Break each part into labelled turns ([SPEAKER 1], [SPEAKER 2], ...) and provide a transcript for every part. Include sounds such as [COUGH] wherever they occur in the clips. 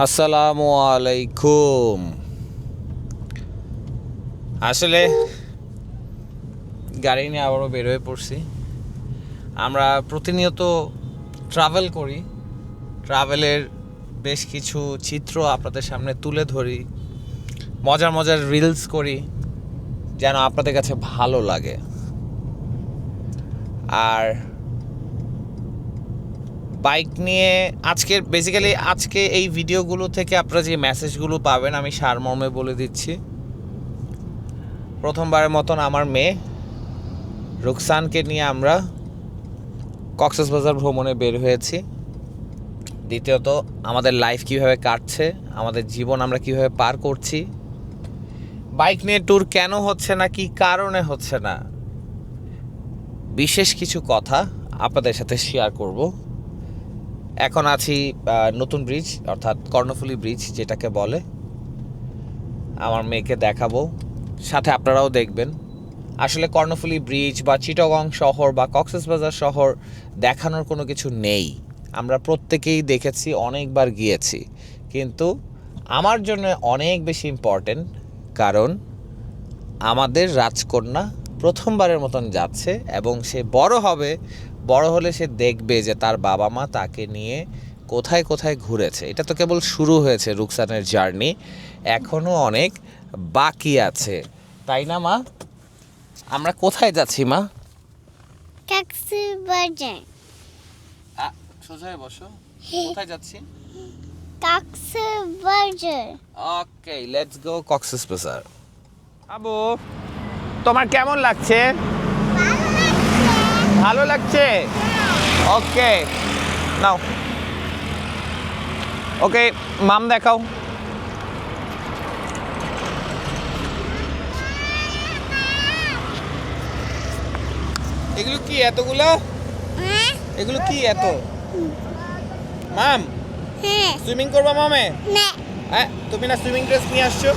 [SPEAKER 1] আসসালামু আলাইকুম। আসলে গাড়ি নিয়ে আবারও বের হয়ে পড়ছি। আমরা প্রতিনিয়ত ট্রাভেল করি। ট্রাভেলের বেশ কিছু চিত্র আপনাদের সামনে তুলে ধরি। মজার মজার রিলস করি, যেন আপনাদের কাছে ভালো লাগে। আর বাইক নিয়ে আজকের বেসিক্যালি আজকে এই ভিডিওগুলো থেকে আপনারা যে মেসেজগুলো পাবেন, আমি সারমর্মে বলে দিচ্ছি। প্রথমবারের মতন আমার মেয়ে রুকসানকে নিয়ে আমরা কক্সবাজার ভ্রমণে বের হয়েছি। দ্বিতীয়ত, আমাদের লাইফ কীভাবে কাটছে, আমাদের জীবন আমরা কীভাবে পার করছি, বাইক নিয়ে ট্যুর কেন হচ্ছে না, কি কারণে হচ্ছে না, বিশেষ কিছু কথা আপনাদের সাথে শেয়ার করব। এখন আছি নতুন ব্রিজ অর্থাৎ কর্ণফুলী ব্রিজ যেটাকে বলে। আমার মেয়েকে দেখাবো। সাথে আপনারাও দেখবেন। আসলে কর্ণফুলী ব্রিজ বা চিটগং শহর বা কক্সবাজার শহর দেখানোর কোনো কিছু নেই। আমরা প্রত্যেকেই দেখেছি, অনেকবার গিয়েছি। কিন্তু আমার জন্য অনেক বেশি ইম্পর্টেন্ট কারণ আমাদের রাজকন্যা প্রথমবারের মতন যাচ্ছে এবং সে বড় হবে বড় হলে সে দেখবে যে তার বাবা মা তাকে নিয়ে কোথায় কোথায় ঘুরেছে। এটা তো কেবল শুরু হয়েছে রুকসানের জার্নি এখনও অনেক বাকি আছে। তাই না মা? আমরা কোথায় যাচ্ছি মা?
[SPEAKER 2] কক্সবাজার
[SPEAKER 1] সোজা বসো। কোথায় যাচ্ছি?
[SPEAKER 2] Cox's Bazar
[SPEAKER 1] okay let's go Cox's Bazar Abu তোমার কেমন লাগছে? ভালো লাগছে? ওকে নাও। ওকে মাম দেখাও। এগুলো কি এতগুলো? এগুলো কি এত? মাম
[SPEAKER 2] হ্যাঁ।
[SPEAKER 1] সুইমিং করবা মামে?
[SPEAKER 2] না।
[SPEAKER 1] হ্যাঁ তুমি না সুইমিং ড্রেস নিয়ে আসছো?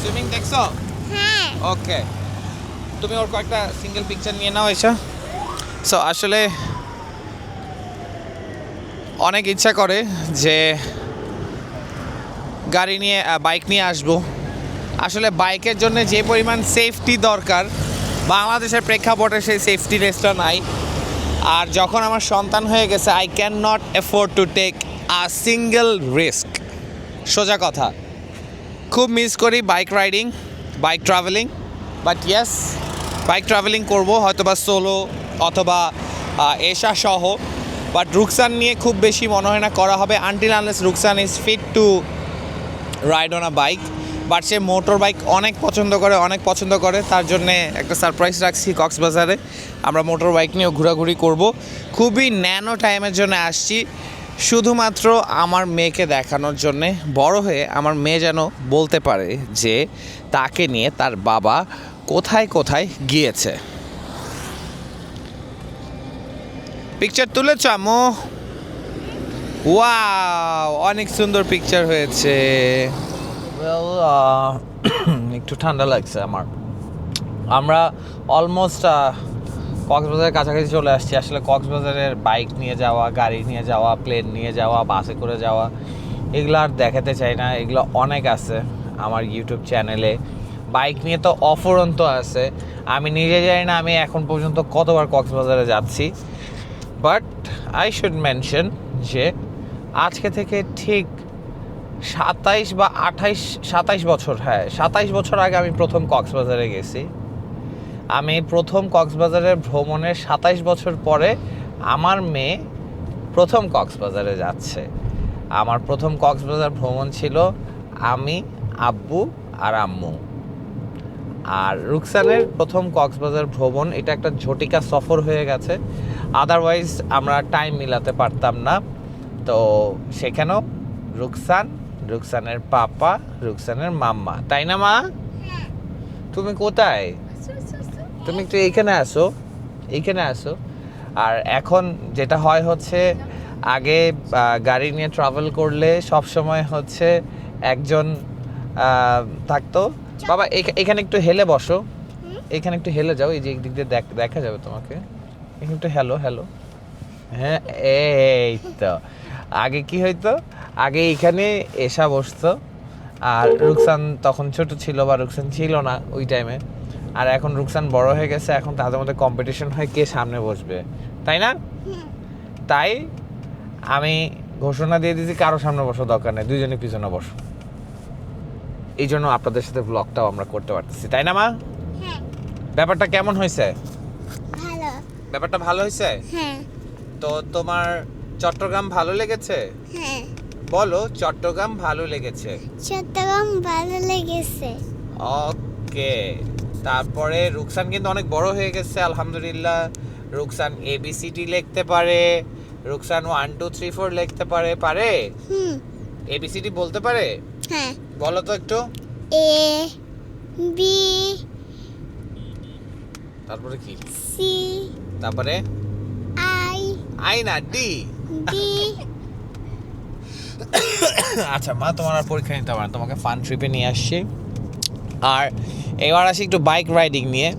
[SPEAKER 1] সুইমিং দেখছ? ওকে তুমি ওর কয়েকটা সিঙ্গেল পিকচার নিয়ে নাও এসো। সো আসলে অনেক ইচ্ছা করে যে গাড়ি নিয়ে বাইক নিয়ে আসব। আসলে বাইকের জন্য যে পরিমাণ সেফটি দরকার, বাংলাদেশের প্রেক্ষাপটে সেই সেফটি রেসটা নাই। আর যখন আমার সন্তান হয়ে গেছে I can not afford to take a single risk সোজা কথা। খুব মিস করি bike riding bike travelling but yes bike travelling করব হয়তো বা সোলো অথবা এশা সহ। বাট রুকসান নিয়ে খুব বেশি মনে হয় না করা হবে until unless Rukhsan is fit to ride on a bike but say motor bike অনেক পছন্দ করে, অনেক পছন্দ করে। তার জন্যে একটা সারপ্রাইজ রাখছি কক্সবাজারে। আমরা মোটর বাইক নিয়েও ঘোরাঘুরি করব। খুবই ন্যানো টাইমের জন্য আসছি। শুধুমাত্র আমার মেয়েকে দেখানোর জন্যে বড় হয়ে আমার মেয়ে যেন বলতে পারে যে তাকে নিয়ে তার বাবা কোথায় কোথায় গিয়েছে। পিকচার তুলেছ আমো ওয়াও অনেক সুন্দর পিকচার হয়েছে। [CLEARS THROAT] একটু ঠান্ডা লাগছে আমার। আমরা অলমোস্ট কক্সবাজারের কাছাকাছি চলে আসছি। আসলে কক্সবাজারের বাইক নিয়ে যাওয়া, গাড়ি নিয়ে যাওয়া প্লেন নিয়ে যাওয়া বাসে করে যাওয়া, এগুলো আর দেখাতে চাই না। এগুলো অনেক আছে আমার ইউটিউব চ্যানেলে বাইক নিয়ে তো অফুরন্ত আছে। আমি নিজে জানি না আমি এখন পর্যন্ত কতবার কক্সবাজারে যাচ্ছি। বাট আই শুড মেনশন যে আজকে থেকে ঠিক সাতাইশ বা আঠাইশ, সাতাইশ বছর হ্যাঁ সাতাইশ বছর আগে আমি প্রথম কক্সবাজারে গেছি। আমি প্রথম কক্সবাজারের ভ্রমণের সাতাইশ বছর পরে আমার মেয়ে প্রথম কক্সবাজারে যাচ্ছে। আমার প্রথম কক্সবাজার ভ্রমণ ছিল আমি আব্বু আর আম্মু। আর রুকসানের প্রথম কক্সবাজার ভ্রমণ এটা একটা ঝটিকা সফর হয়ে গেছে। আদারওয়াইজ আমরা টাইম মিলাতে পারতাম না। তো সেখানেও রুকসান রুকসানের পাপা রুকসানের মাম্মা। তাই না মা? তুমি কোথায়? তুমি একটু এইখানে আসো এইখানে আসো। আর এখন যেটা হয় হচ্ছে আগে গাড়ি নিয়ে ট্রাভেল করলে সব সময় হচ্ছে একজন থাকতো। বাবা এখানে একটু হেলে বসো। এখানে একটু হেলে যাও এই যে এই দিক দিয়ে দেখ- দেখা যাবে তোমাকে। এখানে একটু হ্যালো হ্যালো হ্যাঁ এই তো। আগে কি হইতো? আগে এখানে এসা বসতো। আর রুকসান তখন ছোট ছিল বা রুকসান ছিল না ওই টাইমে আর এখন রুকসান বড় হয়ে গেছে এখন তাদের মধ্যে কম্পিটিশন হয় কে সামনে বসবে। তাই না? তাই আমি ঘোষণা দিয়ে দিয়েছি কারও সামনে বসো দরকার নেই দুইজনে পিছনে বসো। এই জন্য আপনাদের সাথে ব্লগটাও আমরা করতে পারতেছি তাই না মা?
[SPEAKER 2] হ্যাঁ।
[SPEAKER 1] ব্যাপারটা কেমন হয়েছে? ব্যাপারটা ভালো হয়েছে?
[SPEAKER 2] হ্যাঁ।
[SPEAKER 1] তো তোমার চট্টগ্রাম ভালো লেগেছে?
[SPEAKER 2] হ্যাঁ।
[SPEAKER 1] বলো চট্টগ্রাম ভালো লেগেছে?
[SPEAKER 2] চট্টগ্রাম ভালো লেগেছে।
[SPEAKER 1] ওকে। তারপরে রুকসান কিন্তু অনেক বড় হয়ে গেছে আলহামদুলিল্লাহ। Rukhsan A B C D লিখতে পারে Rukhsan one two three four লিখতে পারে পারে?
[SPEAKER 2] হুম।
[SPEAKER 1] এবিসিডি বলতে পারে?
[SPEAKER 2] হ্যাঁ।
[SPEAKER 1] বলো তো একটু।
[SPEAKER 2] এ বি
[SPEAKER 1] তারপরে কি?
[SPEAKER 2] সি
[SPEAKER 1] তারপরে?
[SPEAKER 2] আই
[SPEAKER 1] আই না ডি
[SPEAKER 2] ডি
[SPEAKER 1] আচ্ছা মা তোমার আর পরীক্ষা নিতে হবে তোমাকে ফান ট্রিপে নিয়ে আসছি। আর এবার আসি একটু বাইক রাইডিং নিয়ে।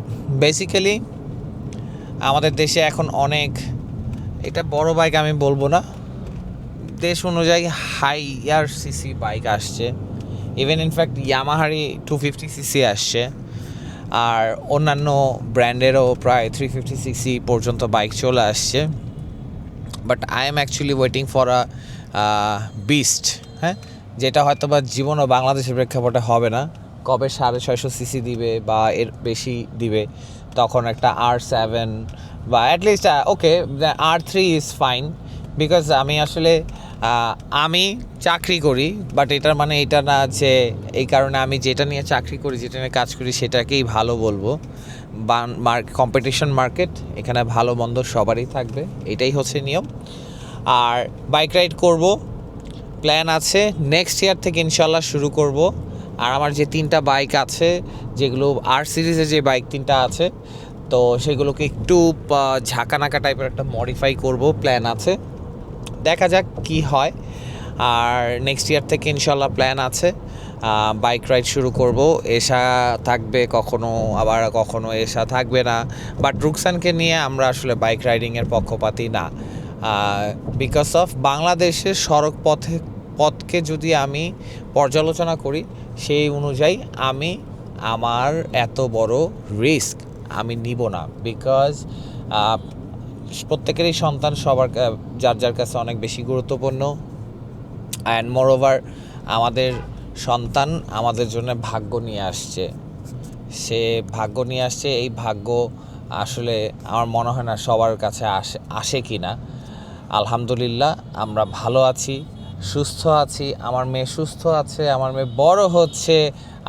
[SPEAKER 1] বেসিক্যালি আমাদের দেশে এখন অনেক, এটা বড় বাইক আমি বলব না, দেশ অনুযায়ী হাইয়ার সিসি বাইক আসছে। ইভেন ইনফ্যাক্ট ইয়ামাহারি টু ফিফটি সিসি আসছে। আর অন্যান্য ব্র্যান্ডেরও প্রায় থ্রি ফিফটি সিসি পর্যন্ত বাইক চলে আসছে। But I'm actually waiting for a beast হ্যাঁ? যেটা হয়তো বা জীবনও বাংলাদেশের প্রেক্ষাপটে হবে না। কবে সাড়ে ছয়শো সিসি দিবে বা এর বেশি দিবে, তখন একটা আর সেভেন বা at least okay R three is fine because আমি আসলে আমি চাকরি করি বাট এটার মানে এটা না যে এই কারণে আমি যেটা নিয়ে চাকরি করি, যেটা নিয়ে কাজ করি, সেটাকেই ভালো বলব। কম্পিটিশন মার্কেট এখানে ভালো মন্দ সবারই থাকবে, এটাই হচ্ছে নিয়ম। আর বাইক রাইড করব প্ল্যান আছে নেক্সট ইয়ার থেকে ইনশাল্লাহ শুরু করব। আর আমার যে তিনটা বাইক আছে, যেগুলো আর সিরিজের যে বাইক তিনটা আছে, তো সেগুলোকে একটু ঝাঁকানাকা টাইপের একটা মডিফাই করব প্ল্যান আছে। দেখা যাক কি হয়। আর নেক্সট ইয়ার থেকে ইনশাল্লাহ প্ল্যান আছে। বাইক রাইড শুরু করব। এসা থাকবে কখনো, আবার কখনো এসা থাকবে না। বাট রুকসানকে নিয়ে আমরা আসলে বাইক রাইডিংয়ের পক্ষপাতি না। বিকজ অফ বাংলাদেশের সড়ক পথে, পথকে যদি আমি পর্যালোচনা করি সেই অনুযায়ী আমি আমার এত বড় রিস্ক আমি নিব না বিকজ প্রত্যেকেরই সন্তান সবার যার যার কাছে অনেক বেশি গুরুত্বপূর্ণ অ্যান্ড মোরওভার আমাদের সন্তান আমাদের জন্য ভাগ্য নিয়ে আসছে। সে ভাগ্য নিয়ে আসছে, এই ভাগ্য আসলে আমার মনে হয় না সবার কাছে আসে আসে কি না আলহামদুলিল্লাহ, আমরা ভালো আছি। সুস্থ আছি আমার মেয়ে সুস্থ আছে আমার মেয়ে বড় হচ্ছে।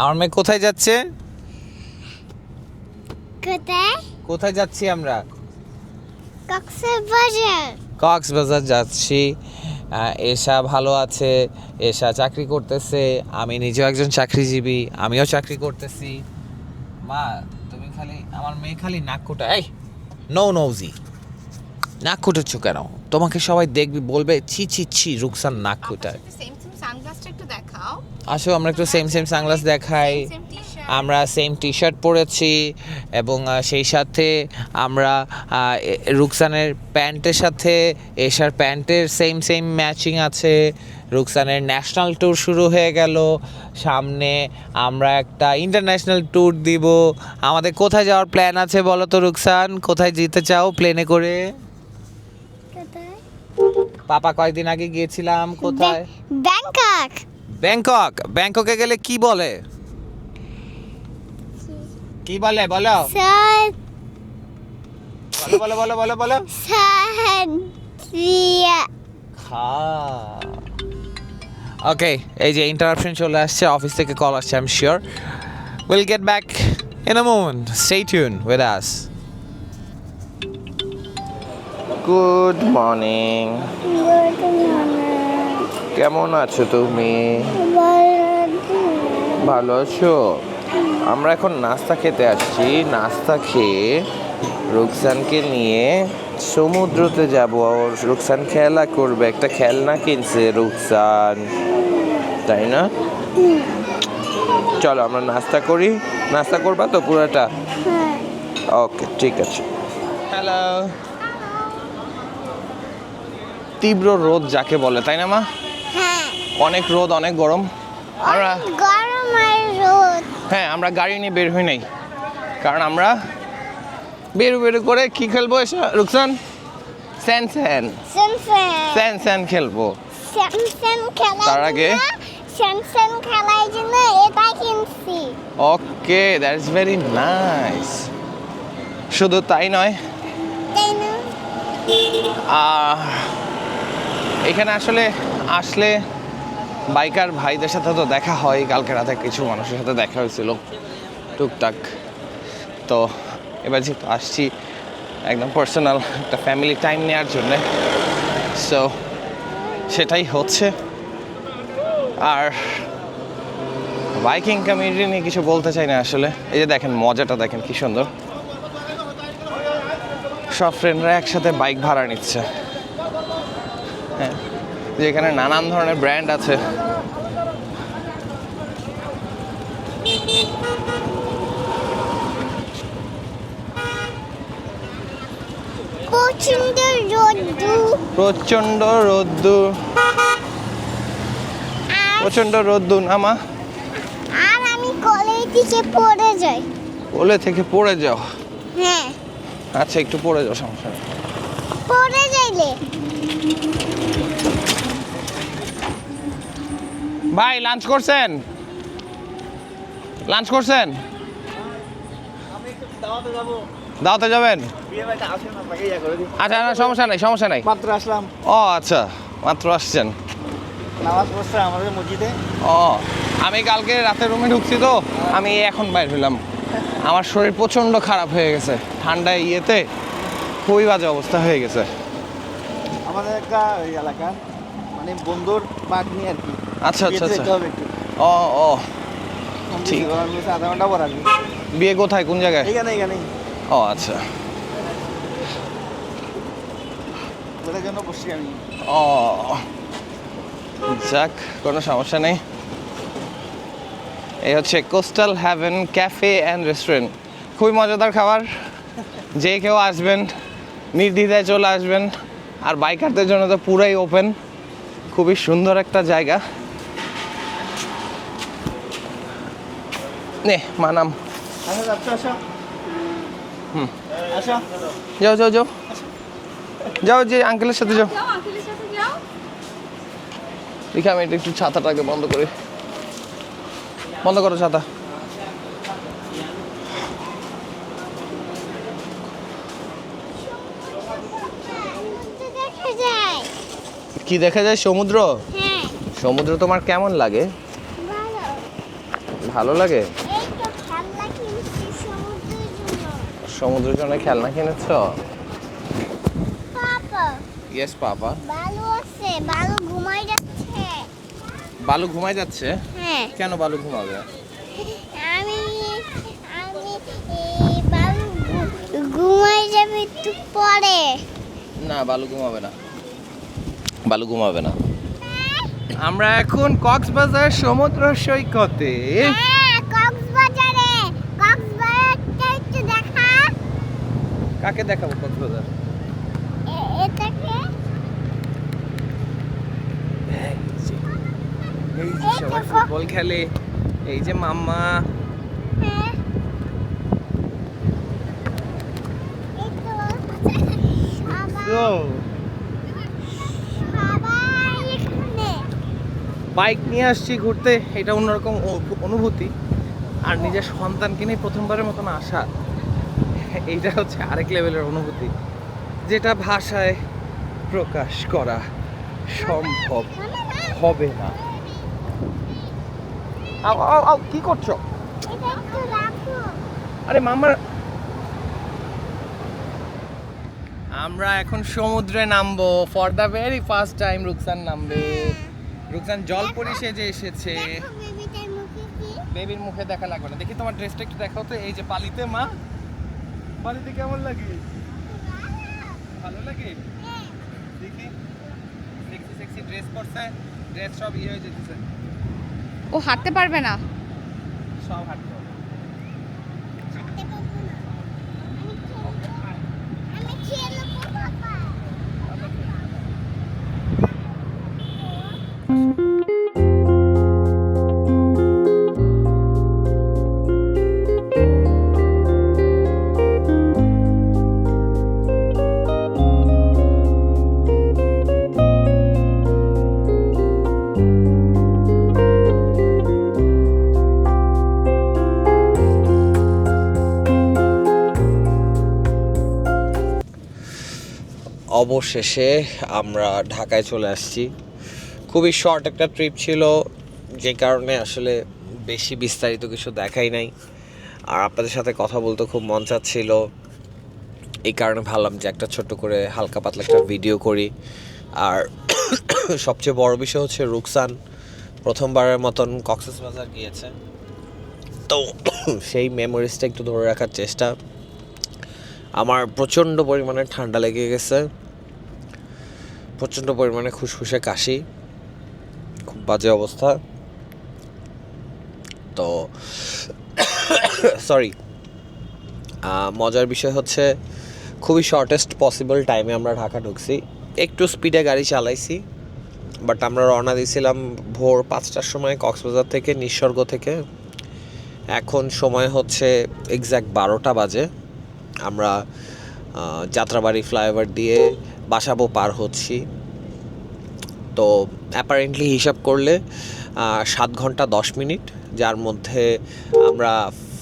[SPEAKER 1] আমার মেয়ে কোথায় যাচ্ছে?
[SPEAKER 2] কোথায়?
[SPEAKER 1] কোথায় যাচ্ছি আমরা?
[SPEAKER 2] কক্সবাজার।
[SPEAKER 1] কক্সবাজার যাচ্ছি। এশা ভালো আছে এশা চাকরি করতেছে আমি নিজেও একজন চাকরিজীবী আমিও চাকরি করতেছি। মা তুমি খালি আমার মেয়ে খালি নাক কুটা এই নৌ নৌজি নাক কুটেছ কেন? তোমাকে সবাই দেখবি বলবে ছি ছি ছি রুকসান নাক
[SPEAKER 3] একটু দেখাও।
[SPEAKER 1] আসো আমরা একটু সেম সেম সানগ্লাস দেখাই। আমরা সেম টি শার্ট পরেছি এবং সেই সাথে আমরা রুকসানের প্যান্টের সাথে এশার প্যান্টের সেম সেম ম্যাচিং আছে। রুকসানের ন্যাশনাল ট্যুর শুরু হয়ে গেল। সামনে আমরা একটা ইন্টারন্যাশনাল ট্যুর দিব। আমাদের কোথায় যাওয়ার প্ল্যান আছে বলো তো রুকসান? কোথায় যেতে চাও প্লেনে করে?
[SPEAKER 2] কোথায়
[SPEAKER 1] পাপা কয়েকদিন আগে গিয়েছিলাম কোথায়?
[SPEAKER 2] ব্যাংকক।
[SPEAKER 1] ব্যাংকক। ব্যাংককে গেলে কি বলে? কি বলে? বলো। বলো বলো বলো বলো বলো। ওকে এই যে ইন্টারাপশন চলে আসছে অফিস থেকে কল আসছে I'm sure will get back in a moment stay tuned with us
[SPEAKER 4] good morning কেমন আছো তুমি? ভালো আছো। আমরা এখন নাস্তা খেতে আসছি। নাস্তা খেয়ে রুকসানকে নিয়ে সমুদ্রতে যাব। রুকসান খেলা করবে। একটা খেলনা কিনছে রুকসান। তাই না? চলো আমরা নাস্তা করি। নাস্তা করবা তো পুরোটা? ওকে ঠিক আছে।
[SPEAKER 1] হ্যালো
[SPEAKER 4] তীব্র রোদ যাকে বলে তাই না মা?
[SPEAKER 2] হ্যাঁ।
[SPEAKER 4] অনেক রোদ অনেক গরম। আমরা
[SPEAKER 2] গরম আর রোদ।
[SPEAKER 4] হ্যাঁ আমরা গাড়ি নিয়ে বের হই নাই। কারণ আমরা বেরু বেরু করে কি খেলব এসে রুকসান? স্যান স্যান। স্যান স্যান। খেলব। তার আগে?
[SPEAKER 2] স্যামসাং খেলার জন্য এটা কিনছি।
[SPEAKER 4] Okay that is very nice শুধু তাই নয়
[SPEAKER 2] তাই না?
[SPEAKER 4] এখানে আসলে আসলে বাইকার ভাইদের সাথে তো দেখা হয়। কালকে রাতে কিছু মানুষের সাথে দেখা হয়েছিল টুকটাক। তো এবার যেহেতু আসছি, একদম পার্সোনাল একটা ফ্যামিলি টাইম নেওয়ার জন্যে। সো সেটাই হচ্ছে। আর বাইকিং কমিউনিটি নিয়ে কিছু বলতে চাই না আসলে। এই যে দেখেন, মজাটা দেখেন কি সুন্দর। সব ফ্রেন্ডরা একসাথে বাইক ভাড়া নিচ্ছে। হ্যাঁ। যেখানে নানান ধরনের ব্র্যান্ড আছে।
[SPEAKER 2] প্রচণ্ড রোদ্দু।
[SPEAKER 4] প্রচণ্ড রোদ্দুর নামা
[SPEAKER 2] আর আমি কলের দিকে পড়ে যাই।
[SPEAKER 4] ওলে থেকে পড়ে যাও?
[SPEAKER 2] হ্যাঁ।
[SPEAKER 4] আচ্ছা একটু পড়ে যাও সমস্যা
[SPEAKER 2] পড়ে যাইলে?
[SPEAKER 4] ভাই লাঞ্চ করছেন? লাঞ্চ করছেন? দাওয়াতে যাবেন? আচ্ছা না সমস্যা নাই সমস্যা নাই।
[SPEAKER 5] মাত্র আসলাম।
[SPEAKER 4] ও আচ্ছা মাত্র আসছেন।
[SPEAKER 5] নামাজ পড়ছে আমাদের মসজিদে।
[SPEAKER 4] ও আমি কালকে রাতে রুমে ঢুকছি তো আমি এখন বাইর হইলাম। আমার শরীর প্রচণ্ড খারাপ হয়ে গেছে। ঠান্ডায় ইয়েতে খুবই বাজে অবস্থা হয়ে গেছে।
[SPEAKER 5] আমাদের একটা ওই এলাকা মানে বন্ধুর পার্ক নিয়ে আর কি।
[SPEAKER 4] আচ্ছা আচ্ছা আচ্ছা। ও ও। ঠিক।
[SPEAKER 5] আধা ঘণ্টা পর আসবি।
[SPEAKER 4] বিয়ে কোথায়? কোন জায়গায়?
[SPEAKER 5] এখানে এখানে
[SPEAKER 4] ও আচ্ছা।
[SPEAKER 5] ওদের জন্য বসছি আমি।
[SPEAKER 4] ও। যাক কোনো সমস্যা নেই। এই হচ্ছে coastal haven cafe and restaurant খুবই মজাদার খাবার। যে কেউ আসবেন নির্দ্বিধায় চলে আসবেন। আর বাইকারদের জন্য তো পুরাই ওপেন। খুবই সুন্দর একটা জায়গা। নে মানাম হুম। যাও যাও যাও। যাও যে আঙ্কেলের সাথে যাও।
[SPEAKER 3] যাও আঙ্কেলের সাথে যাও।
[SPEAKER 4] দেখি আমি এটা একটু ছাতাটাকে বন্ধ করি। বন্ধ করো ছাতা
[SPEAKER 2] সমুদ্র দেখা যায়
[SPEAKER 4] কি দেখা যায় সমুদ্র?
[SPEAKER 2] হ্যাঁ।
[SPEAKER 4] সমুদ্র তোমার কেমন লাগে?
[SPEAKER 2] ভালো।
[SPEAKER 4] লাগে?
[SPEAKER 2] সমুদ্রের জন্য।
[SPEAKER 4] খেলনা কিনেছ? ইয়েস পাপা।
[SPEAKER 2] বালু আছে বালু ঘুমাই যাচ্ছে।
[SPEAKER 4] বালু ঘুমায় যাচ্ছে?
[SPEAKER 2] হ্যাঁ।
[SPEAKER 4] কেন বালু ঘুমাবে?
[SPEAKER 2] আমি আমি বালু ঘুমাই যাবে একটু পরে।
[SPEAKER 4] না বালু ঘুমাবে না। বালু ঘুমাবে না। আমরা এখন কক্সবাজার সমুদ্র সৈকতে।
[SPEAKER 2] হ্যাঁ
[SPEAKER 4] কাকে দেখাবো কক্সবাজার? এই যে সবাই ফুটবল খেলে এই যে মাম্মা।
[SPEAKER 2] হ্যাঁ এই তো সবাই সবাই এখানে
[SPEAKER 4] বাইক নিয়ে আসছি ঘুরতে, এটা অন্যরকম অনুভূতি। আর নিজের সন্তানকে নিয়ে প্রথমবারের মতন আসা, এইটা হচ্ছে আরেক লেভেলের অনুভূতি। যেটা ভাষায় প্রকাশ করা সম্ভব হবে না। কি করছ? আরে মামার আমরা এখন সমুদ্রে নামবো। For the very first time Rukhsan নামবে। রুকসান জল জলপরি যে এসেছে। বেবির মুখে দেখা লাগবে না। দেখি তোমার ড্রেসটা একটু দেখাও তো। এই যে পালিতে মা। পালিতে কেমন লাগে? ভালো লাগে? দেখি। সেক্সি সেক্সি ড্রেস পরছে। ড্রেস সব ইয়ে হয়ে যেতেছে।
[SPEAKER 3] ও হাঁটতে পারবে না।
[SPEAKER 4] সব হাঁটতে
[SPEAKER 1] অবশেষে আমরা ঢাকায় চলে আসছি। খুবই শর্ট একটা ট্রিপ ছিল, যে কারণে আসলে বেশি বিস্তারিত কিছু দেখাই নাই। আর আপনাদের সাথে কথা বলতে খুব মন চাচ্ছিল। এই কারণে ভাবলাম যে একটা ছোট্ট করে হালকা পাতলা একটা ভিডিও করি। আর সবচেয়ে বড় বিষয় হচ্ছে রুকসান প্রথমবারের মতন কক্সেস বাজার গিয়েছে। তো সেই মেমোরিজটা একটু ধরে রাখার চেষ্টা। আমার প্রচণ্ড পরিমাণে ঠান্ডা লেগে গেছে। প্রচণ্ড পরিমাণে খুশখুশে কাশি, খুব বাজে অবস্থা। তো সরি মজার বিষয় হচ্ছে খুবই শর্টেস্ট পসিবল টাইমে আমরা ঢাকা ঢুকছি। একটু স্পিডে গাড়ি চালাইছি বাট আমরা রওনা দিয়েছিলাম ভোর পাঁচটার সময় কক্সবাজার থেকে নিঃস্বর্গ থেকে। এখন সময় হচ্ছে এক্স্যাক্ট বারোটা বাজে। আমরা যাত্রাবাড়ি ফ্লাইওভার দিয়ে বাসাবো, পার হচ্ছি। তো অ্যাপারেন্টলি হিসাব করলে সাত ঘণ্টা দশ মিনিট, যার মধ্যে আমরা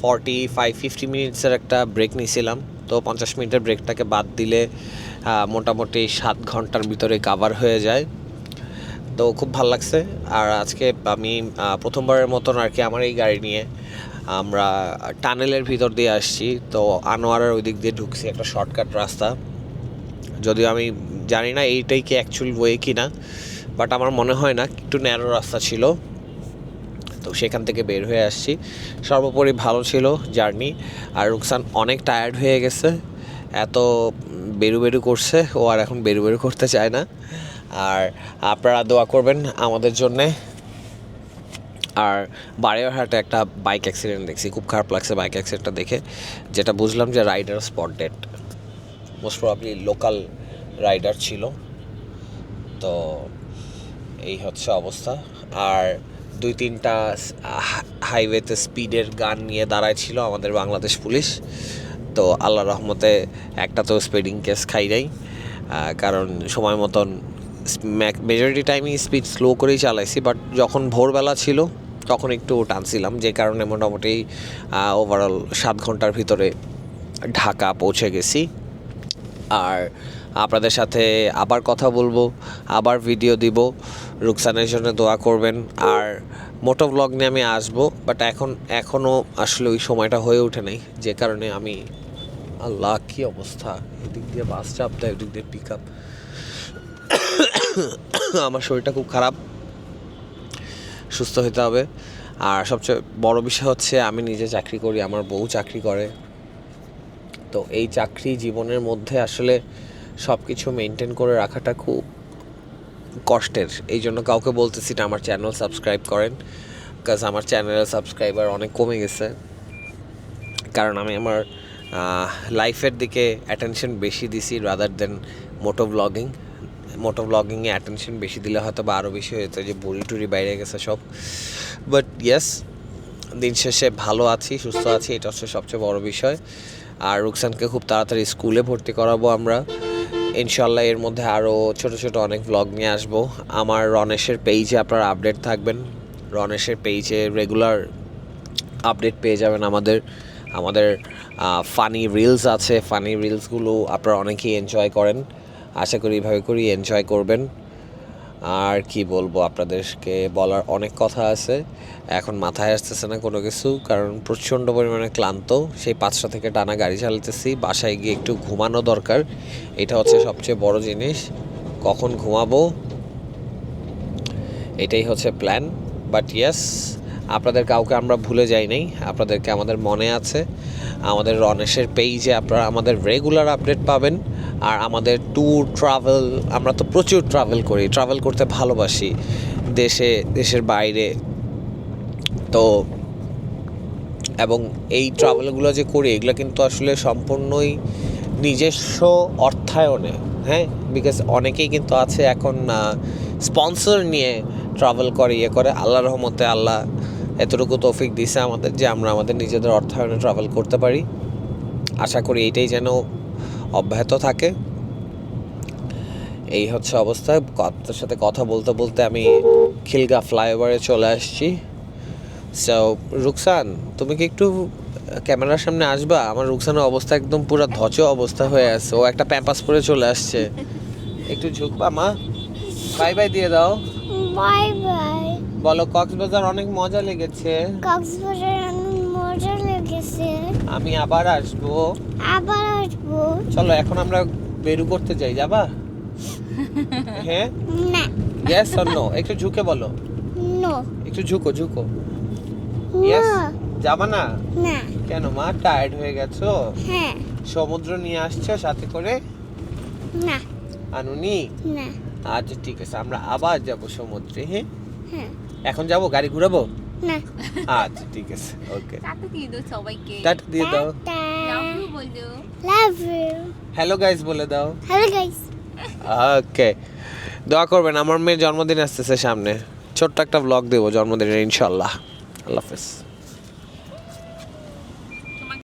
[SPEAKER 1] ফর্টি ফাইভ ফিফটি মিনিটসের একটা ব্রেক নিয়েছিলাম তো পঞ্চাশ মিনিটের ব্রেকটাকে বাদ দিলে মোটামুটি সাত ঘণ্টার ভিতরে কাভার হয়ে যায়। তো খুব ভালো লাগছে। আর আজকে আমি প্রথমবারের মতন আর কি আমার এই গাড়ি নিয়ে আমরা টানেলের ভিতর দিয়ে আসছি। তো আনোয়ারের ওই দিক দিয়ে ঢুকছি, একটা শর্টকাট রাস্তা। যদিও আমি জানি না এইটাই কি অ্যাকচুয়াল ওয়ে কি না বাট আমার মনে হয় না, একটু ন্যারো রাস্তা ছিল। তো সেখান থেকে বের হয়ে আসছি। সর্বোপরি ভালো ছিল জার্নি, আর রুকসান অনেক টায়ার্ড হয়ে গেছে। এত বেরু বেরু করছে, ও আর এখন বেরু বেরু করতে চায় না। আর আপনারা দোয়া করবেন আমাদের জন্যে। আর বাড়িয়ারহাটে একটা বাইক অ্যাক্সিডেন্ট দেখছি, খুব খারাপ লাগছে বাইক অ্যাক্সিডেন্টটা দেখে। যেটা বুঝলাম যে rider spotted most probably local rider ছিল। তো এই হচ্ছে অবস্থা। আর দুই তিনটা হাইওয়েতে স্পিডের গান নিয়ে দাঁড়ায় ছিল আমাদের বাংলাদেশ পুলিশ। তো আল্লাহ রহমতে একটা তো স্পিডিং কেস খাই নাই। কারণ সময় মতন মেজরিটি টাইমই স্পিড স্লো করেই চালাইছি বাট যখন ভোরবেলা ছিল, তখন একটু টানছিলাম। যে কারণে মোটামুটি ওভারঅল সাত ঘণ্টার ভিতরে ঢাকা পৌঁছে গেছি। আর আপনাদের সাথে আবার কথা বলব, আবার ভিডিও দিব। রুকসানের জন্য দোয়া করবেন। আর মোটো ব্লগ নিয়ে আমি আসব বাট এখন এখনও আসলে ওই সময়টা হয়ে ওঠে নাই। যে কারণে আমি, আল্লাহ, কী অবস্থা? এদিক দিয়ে বাস চাপ দেয় ওদিক দিয়ে পিক আপ আমার শরীরটা খুব খারাপ। সুস্থ হতে হবে। আর সবচেয়ে বড় বিষয় হচ্ছে, আমি নিজে চাকরি করি, আমার বউ চাকরি করে। তো এই চাকরি জীবনের মধ্যে আসলে সব কিছু মেনটেন করে রাখাটা খুব কষ্টের। এই জন্য কাউকে বলতেছি না, আমার চ্যানেল সাবস্ক্রাইব করেন কাজ আমার চ্যানেলের সাবস্ক্রাইবার অনেক কমে গেছে। কারণ আমি আমার লাইফের দিকে অ্যাটেনশন বেশি দিছি rather than moto blogging moto ব্লগিংয়ে attention বেশি দিলে হয়তো বা আরও বেশি হয়েছে যে বুড়ি টুড়ি বাইরে গেছে সব। বাট ইয়েস দিন শেষে ভালো আছি, সুস্থ আছি, এটা হচ্ছে সবচেয়ে বড় বিষয়। আর রুকসানকে খুব তাড়াতাড়ি স্কুলে ভর্তি করাবো আমরা। ইনশাল্লাহ এর মধ্যে আরও ছোট ছোট অনেক ব্লগ নিয়ে আসব। আমার রনেশের পেজে আপনারা আপডেট থাকবেন। রনেশের পেজে রেগুলার আপডেট পেয়ে যাবেন আমাদের আমাদের ফানি রিলস আছে। ফানি রিলসগুলো আপনারা অনেকেই এনজয় করেন। আশা করি এভাবে করি এনজয় করবেন। আর কি বলব, আপনাদেরকে বলার অনেক কথা আছে। এখন মাথায় আসতেছে না কোনো কিছু, কারণ প্রচণ্ড পরিমাণে ক্লান্ত। সেই পাঁচটা থেকে টানা গাড়ি চালাতেছি, বাসায় গিয়ে একটু ঘুমানো দরকার। এটা হচ্ছে সবচেয়ে বড় জিনিস, কখন ঘুমাবো, এটাই হচ্ছে প্ল্যান বাট ইয়েস আপনাদের কাউকে আমরা ভুলে যাই নাই। আপনাদেরকে আমাদের মনে আছে, আমাদের রনেশের পেজে আপনারা আমাদের রেগুলার আপডেট পাবেন। আর আমাদের ট্যুর ট্রাভেল আমরা তো প্রচুর ট্রাভেল করি ট্রাভেল করতে ভালোবাসি দেশে, দেশের বাইরে। তো, এবং এই ট্রাভেলগুলো যে করি, এগুলো কিন্তু আসলে সম্পূর্ণই নিজস্ব অর্থায়নে হ্যাঁ? বিকজ অনেকেই কিন্তু আছে এখন স্পন্সর নিয়ে ট্রাভেল করে ইয়ে করে আল্লাহ রহমতে আল্লাহ এতটুকু তৌফিক দিছে আমাদের যে আমরা আমাদের নিজেদের অর্থায়নে ট্রাভেল করতে পারি। আশা করি এইটাই যেন অব্যাহত থাকে। এই হচ্ছে অবস্থা। আপনার সাথে কথা বলতে বলতে আমি খিলগা ফ্লাইওভারে চলে আসছি। সো রুকসান, তুমি কি একটু ক্যামেরার সামনে আসবা? আমার রুকসানের অবস্থা একদম পুরো ধচ অবস্থা হয়ে আছে। ও একটা প্যাম্পাস পরে চলে আসছে। একটু ঝুঁকবা, মা? বাই বাই দিয়ে দাও।
[SPEAKER 2] Bye bye.
[SPEAKER 1] বলো কক্সবাজার অনেক মজা লেগেছে।
[SPEAKER 2] কক্সবাজার অনেক মজা লেগেছে।
[SPEAKER 1] আমি আবার আসব।
[SPEAKER 2] আবার আসব।
[SPEAKER 1] চলো এখন আমরা বেরু করতে যাই যাবা? [LAUGHS] হ্যাঁ?
[SPEAKER 2] না।
[SPEAKER 1] ইয়েস অর নো একটু ঝুঁকে বলো।
[SPEAKER 2] নো
[SPEAKER 1] একটু ঝুঁকো ঝুঁকো। ইয়েস যাবা না?
[SPEAKER 2] না।
[SPEAKER 1] কেন মা? টায়ার্ড হয়ে গেছো?
[SPEAKER 2] হ্যাঁ।
[SPEAKER 1] সমুদ্র নিয়ে আসছো সাথে করে?
[SPEAKER 2] না।
[SPEAKER 1] আনুনি?
[SPEAKER 2] না।
[SPEAKER 1] আচ্ছা ঠিক আছে আমরা আবার যাব সমুদ্রে হ্যাঁ?
[SPEAKER 2] হ্যাঁ।
[SPEAKER 1] এখন যাব? গাড়ি ঘুরাবো?
[SPEAKER 2] না।
[SPEAKER 1] আচ্ছা ঠিক আছে। ওকে
[SPEAKER 3] টাটা দিয়ে দাও সবাইকে।
[SPEAKER 1] টাটা দিয়ে দাও।
[SPEAKER 3] লাভ ইউ বলো।
[SPEAKER 2] লাভ ইউ
[SPEAKER 1] হ্যালো গাইস বলে দাও।
[SPEAKER 2] হ্যালো গাইস
[SPEAKER 1] ওকে দোয়া করবেন আমার মেয়ের জন্মদিন আসতেছে সামনে। ছোট্ট একটা ব্লগ দেবো জন্মদিনের ইনশাল্লাহ। আল্লাহ হাফেজ।